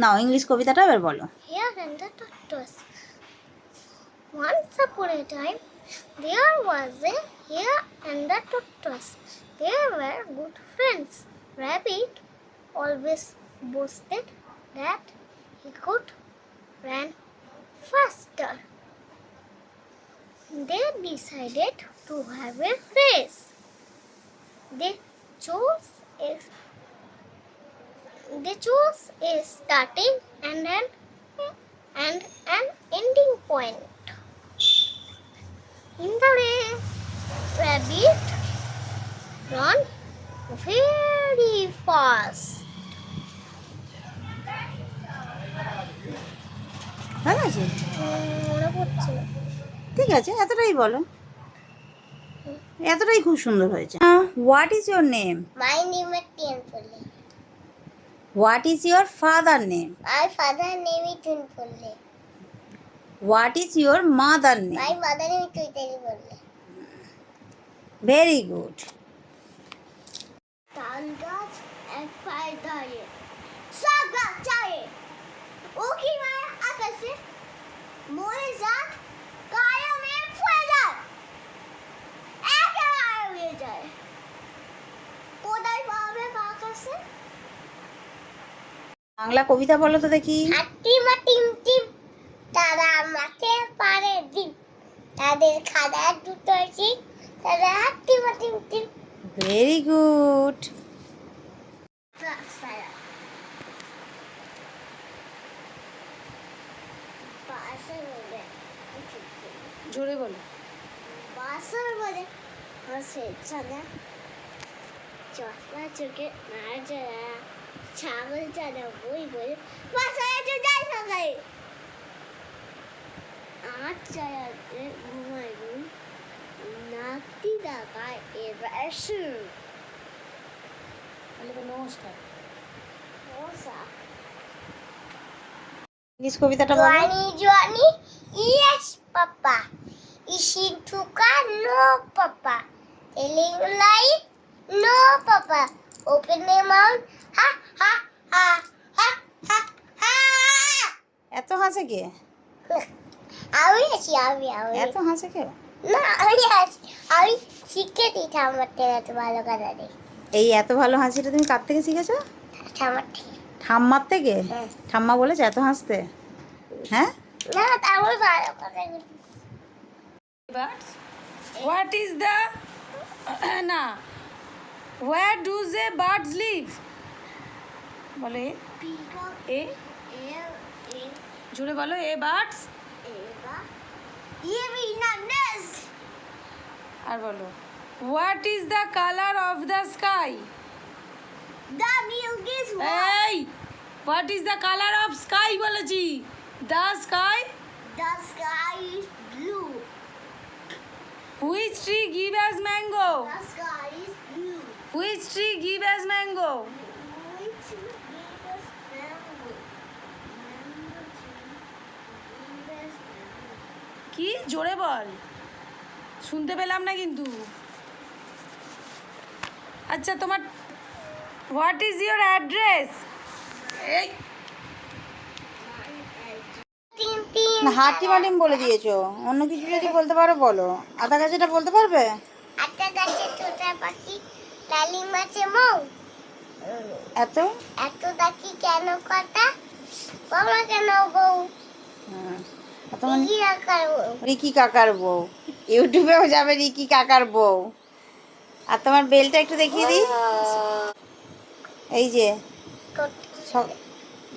নাও English কবিতাটা এবার বলো Here and the tortoise. Once upon a time, there was a hare and a tortoise. They were good friends. Rabbit always boasted that he could run faster. They decided to have a race. They chose a they chose a starting and an and an ending point. In the race, rabbit run very fast. ভালো আছে মনে পড়ছে ঠিক আছে এতটাই বলো এতটাই খুব সুন্দর হয়েছে what is your name My name is Tianpulli. What is your father name My father name is Tunpulli. What is your mother name My mother name is Tuitari Pulli. Very good তাল গাছ এক পায়ে দাঁড়িয়ে সব গাছ চায়ে ও কি মায়া আকাশে মরে যাক বাংলা কবিতা বলো তো দেখি। টিম টিম তারা মাঠে পারে ডিম তাদের খাদার দুটো আছে তারা হাতি মা টিম টিম। ভেরি গুড বলে জোরে বলো। বাসর বলে হাসে চাঁদা চশমা চোখে নমস্কার ইংলিশ কবিতাটা বলো Johnny, yes, Papa. Eating tuka, no, Papa. Telling lie, no, Papa. Open the mouth, ha, ha, ha, ha, ha, ha. এত হাসে কে? আমি আছি আমি আমি। এত হাসে কে? না আমি আছি আমি শিখে দিই ঠাম্মার থেকে এত ভালো কথা দিই এই এত ভালো হাসিটা তুমি কার থেকে শিখেছো? ঠাম্মার থেকে। ঠাম্মার থেকে? হ্যাঁ। ঠাম্মা বলেছে এত হাসতে? হ্যাঁ? না তারপর ভালো কথা what is the না where do the birds live বলো এ জুড়ে বলো এ বার্ডস. আর বলো what is the colour of the sky. এই what is the colour of sky বলেছি the sky The sky is blue. Which tree give us mango The sky is which tree give us mango Which gave us mango. Mango tree gave us mango. কি? জোরে বল। শুনতে পেলাম না কিন্তু। আচ্ছা তোমার what is your address এই। হাটি মাটিম বলে দিয়েছ। অন্য কিছু যদি বলতে পারো বলো। আধা কাছেটা বলতে পারবে? আটটা গাছে তোতা পাখি লালি মাছে মৌ। এত? এত ডাকি কেন কথা? বাবা কেন বউ? হ্যাঁ। বউ। রিকি কাকার বউ। ইউটিউবেও যাবে রিকি কাকার বউ। আর তোমার বেলটা একটু দেখিয়ে দিই। এই যে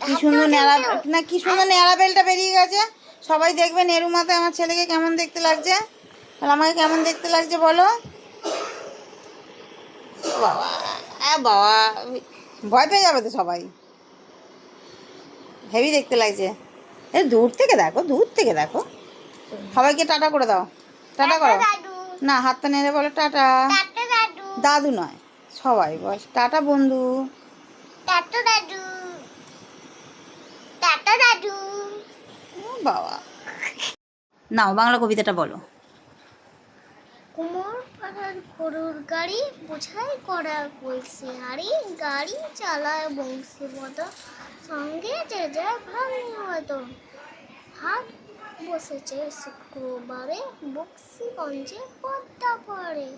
কি সুন্দর ন্যাড়া না কি সুন্দর ন্যাড়া বেলটা বেরিয়ে গেছে। সবাই দেখবে নেরু মাথায় আমার ছেলেকে কেমন দেখতে লাগছে। আর আমাকে কেমন দেখতে লাগছে বলো? বাবা। আ বাবা। ভয় পেয়ে যাবে তো সবাই। হেভি দেখতে লাগছে। এ দূর থেকে দেখো দূর থেকে দেখো। সবাইকে টাটা করে দাও। টাটা করো। না হাতটা নেড়ে বলো টাটা। দাদু নয় সবাই বস। টাটা বন্ধু। টাটা দাদু। টাটা দাদু। ও বাবা। নাও বাংলা কবিতাটা বলো। গরুর গাড়ি বোঝাই করা বলছে আরে গাড়ি চালায় বংশী বদ সঙ্গে যে যা ভাবি হয়তো হাত বসেছে শুক্রবারে বক্সিগঞ্জে পদ্মা পড়ে।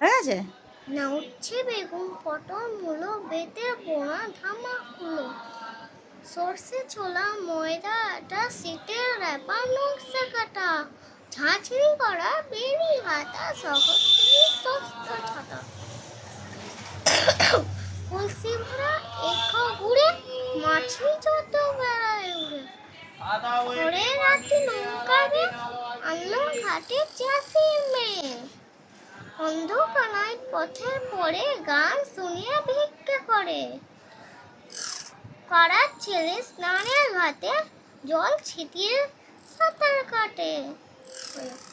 গেছে না উঠছে বেগুন পটল মূলো বেতে বোনা ধামাকুলো সর্ষে ছোলা ময়দাটা শীতের র্যাপা নকশা কাটা। ঝাঁঝরি করা বেরি হাতা শহরতলি সস্ত ছাতা এখো ঘুরে মাছি যত বেড়ায় উড়ে। ঘরে রাতে নৌকাবে আনলো ঘাটে চাষির মেয়ে। অন্ধকারায় পথে পড়ে গান শুনিয়ে ভিক্ষা করে। পাড়ার ছেলে স্নানের ঘাটে জল ছিটিয়ে সাঁতার কাটে। 싶어요.